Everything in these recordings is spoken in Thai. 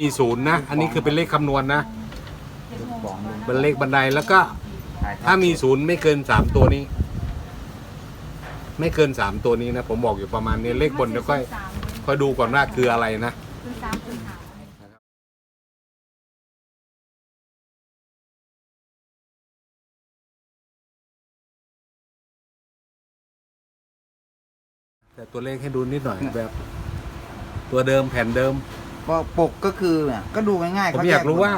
มีศูนย์นะ อันนี้คือเป็นเลขคำนวณนะของลุงเป็นเลขบันไดแล้วก็ถ้ามีศูนย์ไม่เกินสามตัวนี้ ไม่เกินสามตัวนี้นะ ผมบอกอยู่ประมาณนี้เลขบนเดี๋ยวค่อยค่อยดูก่อนว่าคืออะไรนะ คือสามคือหาแต่ตัวเลขให้ดูนิดหน่อยแบบ ตัวเดิมแผ่นเดิม ก็ปกก็คือเนี่ยก็ดูง่ายๆผมเขอยากรู้แหมดว่า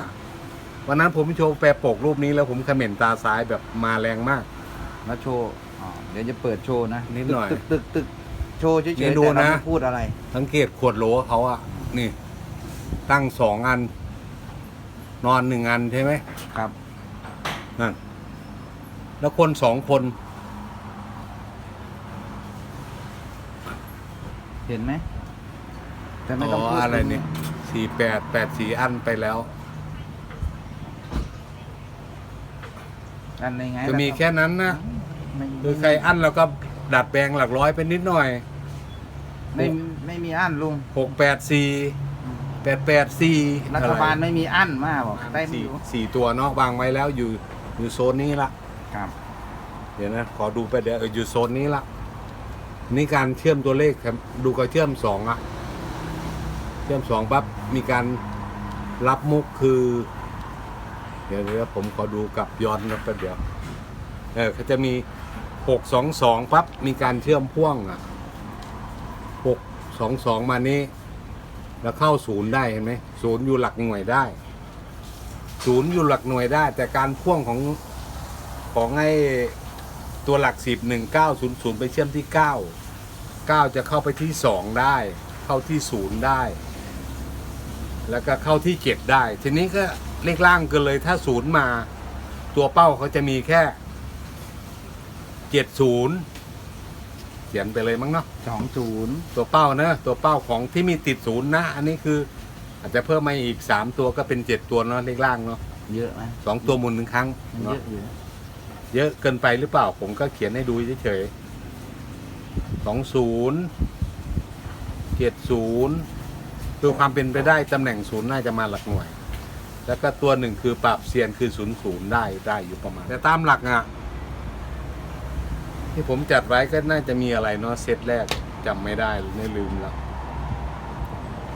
วันนั้นผมโชว์แปรปกรูปนี้แล้วผมเขม่นตาซ้ายแบบมาแรงมาก มาโชว์อ๋อเดี๋ยวจะเปิดโชว์นะนิดหน่อยตึกตึกตึกโชว์เฉยนี่ๆดูแต่เรานะไม่พูดอะไร สังเกตขวดโหลเขาอะนี่ ตั้งสองอัน นอนหนึ่งอันใช่ไหมครับนั่นแล้วคนสองคน เห็นไหม แต่ไม่อ๋ต้องอพูดอะไรเนี่ยสี่แปดแปดสี่อันไปแล้ว อันในไงจะมีแค่นั้นนะไม่คือใครอันแล้วก็ดัดแปลงหลักร้อยไปนิดหน่อย ไม่ไม่มีอั้นลุงหกแปดสี่แปดแปดสี่รัฐบาลไม่มีอั้นมากบอกได้ไม่สี่รู้สี่ตัวเนาะวางไว้แล้วอยู่อยู่โซนนี้ละครับ เดี๋ยวนะขอดูไปเดี๋ยวเอออยู่โซนนี้ละนี่การเชื่อมตัวเลขครับดูกับเชื่อมสองอะ เชื่มสองปั๊บมีการรับมุกคือ เดี๋ยวเดี๋ยวผมขอดูกับย้อนนะแป๊บเดี๋ยวเออเขาจะมีหกสองสองปั๊บมีการเชื่อมพ่วงอะหกสองสองมานี้ แล้วเข้าศูนย์ได้เห็นไหมศูนย์อยู่หลักหน่วยได้ ศูนย์อยู่หลักหน่วยได้ แต่การพ่วงของของไอ้ตัวหลักสิบหนึ่งเก้าศูนย์ศูนย์ไปเชื่อมที่เก้าเก้าจะเข้าไปที่สองได้ เข้าที่ศูนย์ได้ แล้วก็เข้าที่เจ็ดได้ ทีนี้ก็เลขล่างเกินเลยถ้าศูนย์มา ตัวเป้าเขาจะมีแค่เจ็ดศูนย์เขียนไปเลยมั้งเนาะสองศูนย์ตัวเป้านะตัวเป้าของที่มีติดศูนย์นะ อันนี้คืออาจจะเพิ่มมาอีกสามตัวก็เป็นเจ็ดตัวเนาะเลขล่างเนาะเยอะไหมสองตัวหมุนหนึ่งครั้งมันเนาะเยอะอยู่เยอะเกินไปหรือเปล่าผมก็เขียนให้ดูเฉยๆสองศูนย์เจ็ดศูนย์ คือความเป็นไปได้ตำแหน่งศูนย์น่าจะมาหลักหน่วย แล้วก็ตัวหนึ่งคือปรับเซียนคือศูนย์ศูนย์ได้ได้อยู่ประมาณ แต่ตามหลักอะที่ผมจัดไว้ก็น่าจะมีอะไรเนาะเซตแรกจำไม่ได้ไม่ลืมแล้ว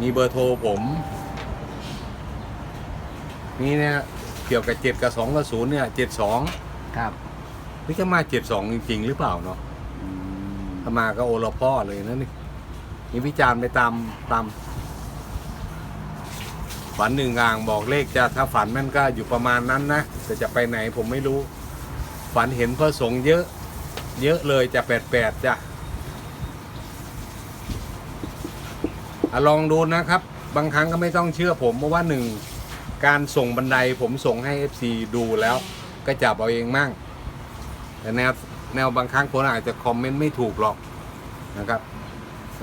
มีเบอร์โทรผมนี่เนี่ยเกี่ยวกับเจ็ดกับสองกับศูนย์เนี่ยเจ็ดสองครับนี่จะมาเจ็ดสองจริง ๆ หรือเปล่าเนาะอืมถ้ามาก็โอละพ่อเลยนะนี่นี่วิจารณ์ไปตามตาม ฝันหนึ่งอ่างบอกเลขจะถ้าฝันม่นก็อยู่ประมาณนั้นนะแต่จะไปไหนผมไม่รู้ ฝันเห็นพระสงฆ์เยอะ เยอะเลยจะแปดแปดจ้ะอะลองดูนะครับ บางครั้งก็ไม่ต้องเชื่อผมเพราะว่าหนึ่งการส่งบันไดผมส่งให้ FC ดูแล้วก็จับเอาเองมั่งแต่แนวแนวบางครั้งคนอาจจะคอมเมนต์ไม่ถูกหรอกนะครับ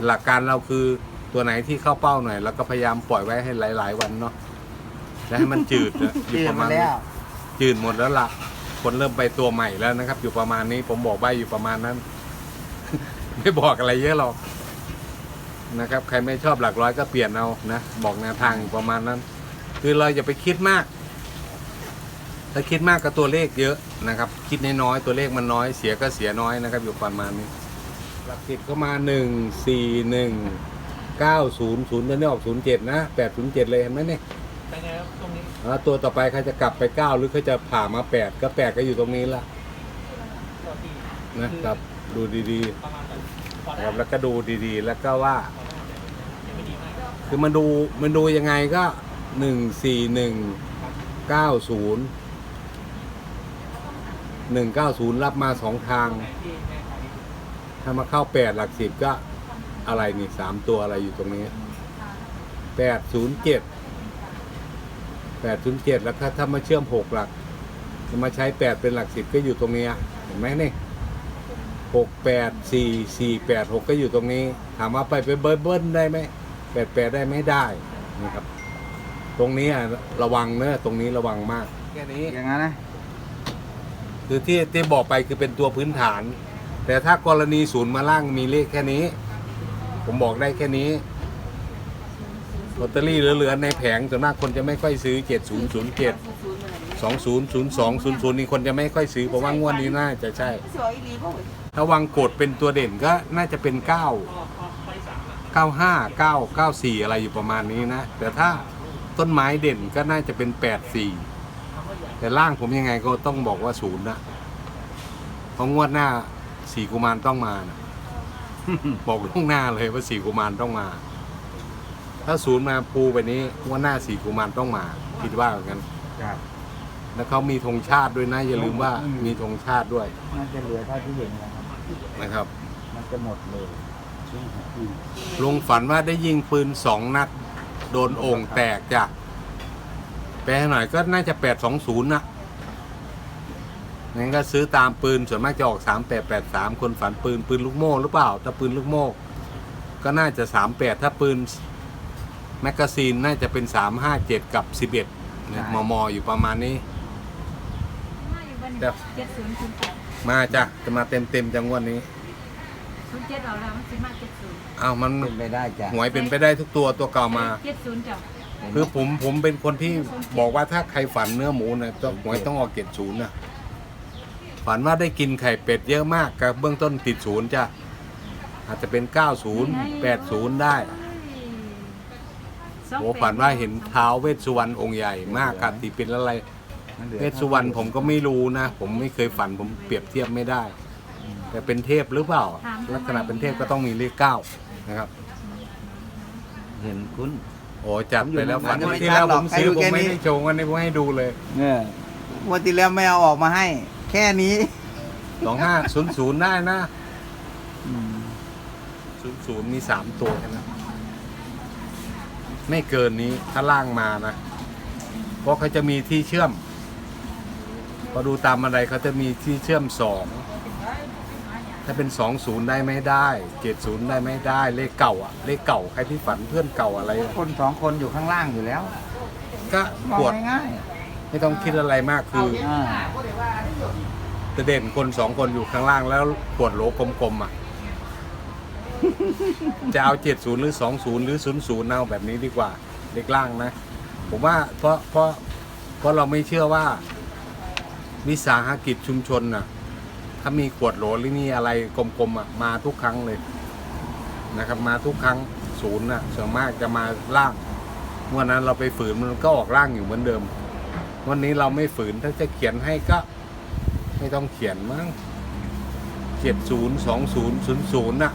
หลักการเราคือ ตัวไหนที่เข้าเป้าหน่อย แล้วก็พยายามปล่อยไว้ให้หลาย ๆ วันเนาะแล้วให้มันจืดนะอยู่เจอประมามาณแล้ว จืดหมดแล้วล่ะคนเริ่มไปตัวใหม่แล้วนะครับ อยู่ประมาณนี้ผมบอกใบอยู่ประมาณนั้น ไม่บอกอะไรเยอะหรอกนะครับ ใครไม่ชอบหลักร้อยก็เปลี่ยนเอานะบอกแนวทางอยู่ประมาณนั้น คือเราอย่าไปคิดมาก ถ้าคิดมากก็ตัวเลขเยอะนะครับ คิดน้อยๆตัวเลขมันน้อยเสียก็เสียน้อยนะครับ อยู่ประมาณนี้ หลักสิบก็มาหนึ่งสี่หนึ่ง เก้าศูนย์ศูนย์ตัวนี้ออกศูนย์เจ็ดนะแปดศูนย์เจ็ดเลยเห็นไหมเนี่ยเป็นไงครับตรงนี้อ่าตัวต่อไปเขาจะกลับไปเก้าหรือเขาจะผ่ามาแปดก็แปดก็อยู่ตรงนี้ละตัวที่นะครับดูดีประมาณแบบพอๆได้นะครับแล้วก็ดูดีๆ แล้วก็ว่า พอได้ยังไม่ดีมากคือมันดูมันดูยังไงก็หนึ่งสี่หนึ่งเก้าศูนย์หนึ่งเก้าศูนย์รับมาสองทางที่แม่ของนี่ถ้ามาเข้าแปดหลักสิบก็ อะไรนี่สามตัวอะไรอยู่ตรงนี้แปดศูนย์เจ็ดแปดศูนย์เจ็ดแล้วก็ถ้ามาเชื่อมหกหลักจะมาใช้แปดเป็นหลักสิบก็อยู่ตรงนี้เห็นไหมนี่หกแปดสี่สี่แปดหกก็อยู่ตรงนี้ ถามว่าไปไปเบิ้ลเบิ้ลได้ไหมแปดแปดได้ไหมได้นะครับ ตรงนี้อะระวังเนอะตรงนี้ระวังมากแค่นี้อย่างนั้นนะคือที่ที่บอกไปคือเป็นตัวพื้นฐาน แต่ถ้ากรณีศูนย์มาล่างมีเลขแค่นี้ ผมบอกได้แค่นี้ลอตเตอรี่เหลือๆในแผงส่วนมากคนจะไม่ค่อยซื้อ 7007 200200นี่คนจะไม่ค่อยซื้อเพราะว่างวดนี้น่าจะใช่ สวยอีหลีบ่เว้ยถ้าวังกดเป็นตัวเด่นก็น่าจะเป็น9พอพอไปสามอะ95 9 94 อะไรอยู่ประมาณนี้นะ แต่ถ้าต้นไม้เด่นก็น่าจะเป็น 84คำว่าใหญ่แต่ล่างผมยังไงก็ต้องบอกว่าศูนย์นะเพราะงวดหน้าสี่กุมารต้องมานะ บอกล่วงหน้าเลยว่าสี่กุมารต้องมา ถ้าศูนย์มาปูไปนี้งวดหน้าสี่กุมารต้องมาคิดว่าอย่างนั้นครับแล้วเขามีธงชาติด้วยนะอย่าลืมว่ามีธงชาติด้วยน่าจะเหลือเท่าที่เห็นนะครับนะครับ มันจะหมดเลยลุงฝันว่าได้ยิงปืนสองนัด โดนโอ่งแตกจ้ะแปลหน่อยก็น่าจะแปดสองศูนย์นะ งั้นก็ซื้อตามปืนส่วนมากจะออกสามแปดแปดสามคนฝันปืนปืนลูกโม่หรือเปล่า ถ้าปืนลูกโม่ก็น่าจะสามแปดถ้าปืนแมกกาซีนน่าจะเป็นสามห้าเจ็ดกับสิบเอ็ดเนี่ยมมอยู่ประมาณนี้เจ็ดศูนย์ศูนย์แปดมาจ้ะจะมาเต็มเต็มๆจังวันนี้ ศูนย์เจ็ดเราแล้วมันสิมาเจ็ดศูนย์อ้าวมันเป็นไปได้จ้ะหวยเป็นไปได้ทุกตัวตัวเก่ามา เจ็ดศูนย์จ้ะคือผมผมเป็นคนที่บอกว่าถ้าใครฝันเนื้อหมูนะต้องหวยต้องออกเกตศูนย์นะ ฝันว่าได้กินไข่เป็ดเยอะมากกับเบื้องต้นติดศูนย์จ้ะอาจจะเป็น 90 80 ได้โอ้ฝันว่าเห็นเท้าวเวสสุวรรณองค์ใหญ่มากครับตีเป็นอะไรมันหลือเวสสุวรรณผมก็ไม่รู้นะ ผมไม่เคยฝันผมเปรียบเทียบไม่ได้ แต่เป็นเทพหรือเปล่า ลักษณะเป็นเทพก็ต้องมีเลขเก้านะครับ เห็นคุณโอ้จัดไปแล้วฝันมันจะไม่ที่แล้วชัดหรผอกมซื้อให้ดูผมแค่ไม่นี้ได้โชว์วันนี้ผมให้ดูเลยเนี่ยวันที่แล้วไม่เอาออกมาให้ แค่นี้สองห้าศูนย์ศูนย์ได้นะศูนย์ศูนย์มีสามตัวแค่นั้นไม่เกินนี้ถ้าล่างมานะ เพราะเขาจะมีที่เชื่อม พอดูตามอะไรเขาจะมีที่เชื่อมสองถ้าเป็นสองศูนย์ได้ไม่ได้เจ็ดศูนย์ได้ไม่ได้เลขเก่าอะเลขเก่าใครที่ฝันเพื่อนเก่าอะไรอะคนสองคนอยู่ข้างล่างอยู่แล้วก็มอปวดงง่าย ไม่ต้องคิดอะไรมากคือๆอ่าจะเด่นคนสองคนอยู่ข้างล่างแล้วปวดโหลกลมๆอะ จะเอาเจ็ดศูนย์หรือสองศูนย์หรือศูนย์ศูนย์เอาแบบนี้ดีกว่าเล็กล่างนะ ผมว่าเพราะเพราะเพราะเราไม่เชื่อว่า วิสาหกิจชุมชนน่ะ ถ้ามีขวดโหลหรือนี่อะไรกลมๆอะมาทุกครั้งเลยนะครับ มาทุกครั้งศูนย์น่ะส่วนมากจะมาล่างวันนั้นเราไปฝืนมันก็ออกล่างอยู่เหมือนเดิม วันนี้เราไม่ฝืนถ้าจะเขียนให้ก็ ไม่ต้องเขียนมั้งเจ็ดศูนย์สองศูนย์ศูนย์ศูนย์น่ะ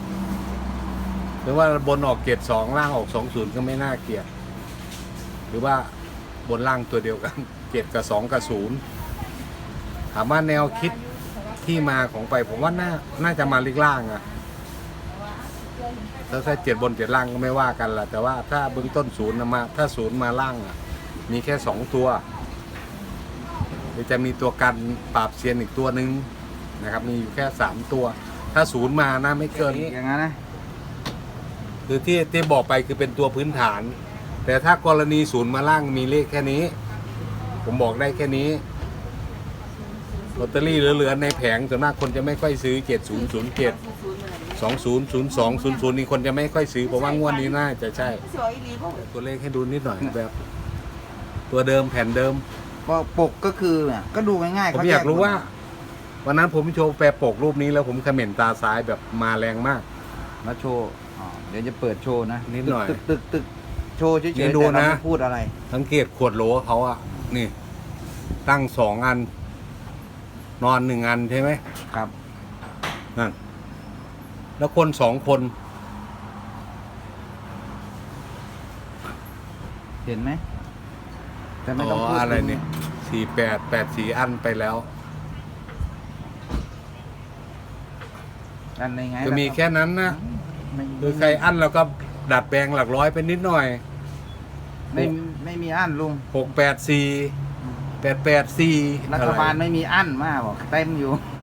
หรือว่าบนออกเกตสองล่างออกสองศูนย์ก็ไม่น่าเกลียดหรือว่าบนล่างตัวเดียวกัน เกตกับสองกับศูนย์ถามว่าแนวคิดที่มาของไป ผมว่าน่าน่าจะมาลิกล่างอะถ้าถ้าเจ็ดบนเจ็ดล่างก็ไม่ว่ากันละแต่ว่าถ้าเบื้องต้นศูนย์มาถ้าศูนย์มาล่างอะมีแค่สองตัว ดี๋ยวจะมีตัวกันปราบเซียนอีกตัวหนึ่งนะครับ มีอยู่แค่สามตัว ถ้าศูนย์มานะไม่เกินนี้อย่างนั้นนะคือที่ที่บอกไปคือเป็นตัวพื้นฐาน แต่ถ้ากรณีศูนย์มาล่างมีเลขแค่นี้ ผมบอกได้แค่นี้ลอตเตอรี่เหลือๆในแผงส่วนมากคนจะไม่ค่อยซื้อ 7007ศูนย์ศูนย์2002 00 นี่คนจะไม่ค่อยซื้อเพราะว่างวดนี้น่าจะใช่สวยอีหลีบ่เว้ยตัวเลขให้ดูนิดหน่อยแบบ ตัวเดิมแผ่นเดิมก็ ปกก็คือเนี่ยก็ดูง่ายๆผมเขอยากรู้แหมดว่า วันนั้นผมโชว์แปรปกรูปนี้แล้วผมเขม่นตาซ้ายแบบมาแรงมาก มาโชว์อ๋อเดี๋ยวจะเปิดโชว์นะนิดหน่อยตึกตึกตึกโชว์เฉยๆนี่แต่ดูเรานะ ไม่พูดอะไร สังเกตขวดโหลเขาอะนี่ ตั้งสองอัน นอนหนึ่งอันใช่ไหมครับ นั่นแล้วคนสองคน เห็นไหม แต่ไม่อ๋ต้องอพูดอะไรเนี่ยสี่แปดแปดสี่อันไปแล้ว อันในไงจะมีแค่นั้นนะ ไม่คือใครอันเราก็ดัดแปลงหลักร้อยไปนิดหน่อยไม่ไม่มีอั้นลุง หกแปดสี่แปดแปดสี่ รัฐบาลไม่มีอั้นมากบอกเต็มอยู่